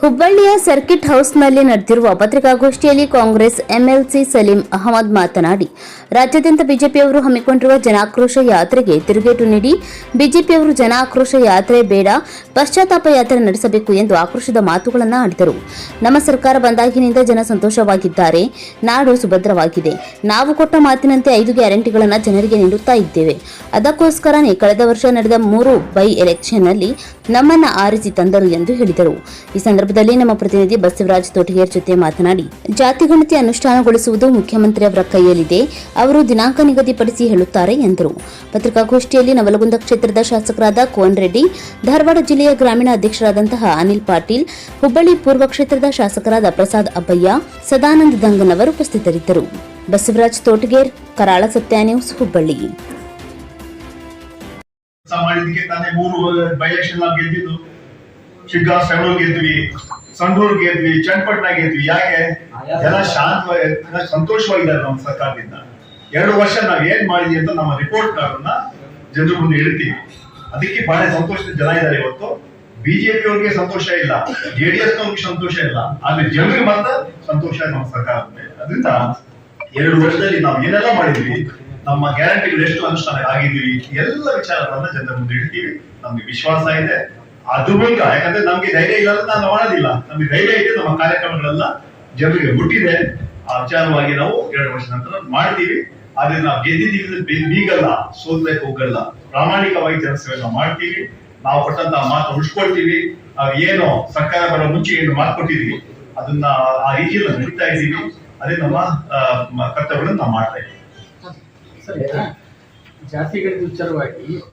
ಹುಬ್ಬಳ್ಳಿಯ ಸರ್ಕಿಟ್ ಹೌಸ್ನಲ್ಲಿ ನಡೆದಿರುವ ಪತ್ರಿಕಾಗೋಷ್ಠಿಯಲ್ಲಿ ಕಾಂಗ್ರೆಸ್ ಎಂಎಲ್ಸಿ ಸಲೀಂ ಅಹಮದ್ ಮಾತನಾಡಿ, ರಾಜ್ಯಾದ್ಯಂತ ಬಿಜೆಪಿಯವರು ಹಮ್ಮಿಕೊಂಡಿರುವ ಜನಾಕ್ರೋಶ ಯಾತ್ರೆಗೆ ತಿರುಗೇಟು ನೀಡಿ, ಬಿಜೆಪಿಯವರು ಜನಾಕ್ರೋಶ ಯಾತ್ರೆ ಬೇಡ, ಪಶ್ಚಾತ್ತಾಪ ಯಾತ್ರೆ ನಡೆಸಬೇಕು ಎಂದು ಆಕ್ರೋಶದ ಮಾತುಗಳನ್ನು ಆಡಿದರು. ನಮ್ಮ ಸರ್ಕಾರ ಬಂದಾಗಿನಿಂದ ಜನ ಸಂತೋಷವಾಗಿದ್ದಾರೆ, ನಾಡು ಸುಭದ್ರವಾಗಿದೆ. ನಾವು ಕೊಟ್ಟ ಮಾತಿನಂತೆ ಐದು ಗ್ಯಾರಂಟಿಗಳನ್ನು ಜನರಿಗೆ ನೀಡುತ್ತಾ ಇದ್ದೇವೆ. ಅದಕ್ಕೋಸ್ಕರನೇ ಕಳೆದ ವರ್ಷ ನಡೆದ ಮೂರು ಬೈ ಎಲೆಕ್ಷನ್ನಲ್ಲಿ ನಮ್ಮನ್ನ ಆರಿಸಿ ತಂದರು ಎಂದು ಹೇಳಿದರು. ಈ ಸಂದರ್ಭದಲ್ಲಿ ನಮ್ಮ ಪ್ರತಿನಿಧಿ ಬಸವರಾಜ್ ತೋಟಿಗೇರ್ ಜೊತೆ ಮಾತನಾಡಿ, ಜಾತಿ ಗಣತಿ ಅನುಷ್ಠಾನಗೊಳಿಸುವುದು ಮುಖ್ಯಮಂತ್ರಿಯವರ ಕೈಯಲ್ಲಿದೆ, ಅವರು ದಿನಾಂಕ ನಿಗದಿಪಡಿಸಿ ಹೇಳುತ್ತಾರೆ ಎಂದರು. ಪತ್ರಿಕಾಗೋಷ್ಠಿಯಲ್ಲಿ ನವಲಗುಂದ ಕ್ಷೇತ್ರದ ಶಾಸಕರಾದ ಕೋನ್ ರೆಡ್ಡಿ, ಧಾರವಾಡ ಜಿಲ್ಲೆಯ ಗ್ರಾಮೀಣ ಅಧ್ಯಕ್ಷರಾದಂತಹ ಅನಿಲ್ ಪಾಟೀಲ್, ಹುಬ್ಬಳ್ಳಿ ಪೂರ್ವ ಕ್ಷೇತ್ರದ ಶಾಸಕರಾದ ಪ್ರಸಾದ್ ಅಬ್ಬಯ್ಯ ಸದಾನಂದ ದಂಗನ್ ಅವರು ಉಪಸ್ಥಿತರಿದ್ದರು. ಬಸವರಾಜ್ ತೋಟಗೇರ್, ಕರಾಳ ಸತ್ಯ ನ್ಯೂಸ್, ಹುಬ್ಬಳ್ಳಿ. ಮೂರು ಬೈ ಎಲೆಕ್ಷನ್ ಗೆದ್ದಿದ್ದು. ಶಿಗ್ಗಾಂವ್ ಸೆವಳೂರ್ ಗೆದ್ವಿ, ಸಂಡೂರ್ ಗೆದ್ವಿ, ಚನ್ನಪಟ್ಟಣ ಗೆದ್ವಿ, ಯಾಕೆ? ಎಲ್ಲ ಶಾಂತ ಸಂತೋಷವಾಗಿದ್ದಾರೆ ನಮ್ಮ ಸರ್ಕಾರದಿಂದ. ಎರಡು ವರ್ಷ ನಾವ್ ಏನ್ ಮಾಡಿದ್ವಿ ಅಂತ ನಮ್ಮ ರಿಪೋರ್ಟ್ ಕಾರ್ಡ್ನ ಜನರ ಮುಂದೆ ಇಡ್ತೀವಿ ಅದಕ್ಕೆ ಬಹಳ ಸಂತೋಷದ ಜನ ಇದ್ದಾರೆ ಇವತ್ತು. ಬಿಜೆಪಿ ಅವ್ರಿಗೆ ಸಂತೋಷ ಇಲ್ಲ ಜೆಡಿಎಸ್ ನವ್ರಿಗೆ ಸಂತೋಷ ಇಲ್ಲ, ಆದ್ರೆ ಜನರಿಗೆ ಮಾತ್ರ ಸಂತೋಷ ನಮ್ಮ ಸರ್ಕಾರ ಅದರಿಂದ ಎರಡು ವರ್ಷದಲ್ಲಿ ನಾವು ಏನೆಲ್ಲ ಮಾಡಿದ್ವಿ, ನಮ್ಮ ಗ್ಯಾರಂಟಿಗಳು ಎಷ್ಟು ಅನುಷ್ಠಾನ ಆಗಿದ್ವಿ, ಎಲ್ಲ ವಿಚಾರಗಳನ್ನ ಜನರ ಮುಂದೆ ಇಡ್ತೀವಿ ನಮ್ಗೆ ವಿಶ್ವಾಸ ಇದೆ. ಅದು ಮೂಲಕ ಯಾಕಂದ್ರೆ ನಮ್ಗೆ ಧೈರ್ಯ ಇಲ್ಲ ಅಂದ್ರೆ ನಾವು ಮಾಡೋದಿಲ್ಲ. ನಮ್ಗೆ ಧೈರ್ಯ ಇದೆ, ನಮ್ಮ ಕಾರ್ಯಕ್ರಮಗಳೆಲ್ಲ ಜನರಿಗೆ ಮುಟ್ಟಿದೆ. ಆ ವಿಚಾರವಾಗಿ ನಾವು ಎರಡು ವರ್ಷ ನಂತರ ಮಾಡ್ತೀವಿ. ಆದ್ರೆ ನಾವು ಗೆದ್ದಿದ್ದೀವಿ ಬೀಗಲ್ಲ ಸೋದ್ರೆ ಹೋಗಲ್ಲ. ಪ್ರಾಮಾಣಿಕವಾಗಿ ಜನಸೇವೆನ ಮಾಡ್ತೀವಿ. ನಾವು ಕೊಟ್ಟಂತ ಮಾತು ಉಳ್ಸ್ಕೊಳ್ತೀವಿ. ನಾವು ಏನು ಸರ್ಕಾರ ಬರೋ ಮುಂಚೆ ಏನು ಮಾತು ಅದನ್ನ ಆ ರೀತಿಯಲ್ಲಿ ನಡೀತಾ ಇದ್ದೀವಿ. ಅದೇ ನಮ್ಮ ಕರ್ತವ್ಯಗಳನ್ನು ನಾವು ಮಾಡ್ತಾ ಇದ್ದೀವಿ. ಸರಿ ಜಾತಿಗಳ ವಿಚಾರವಾಗಿ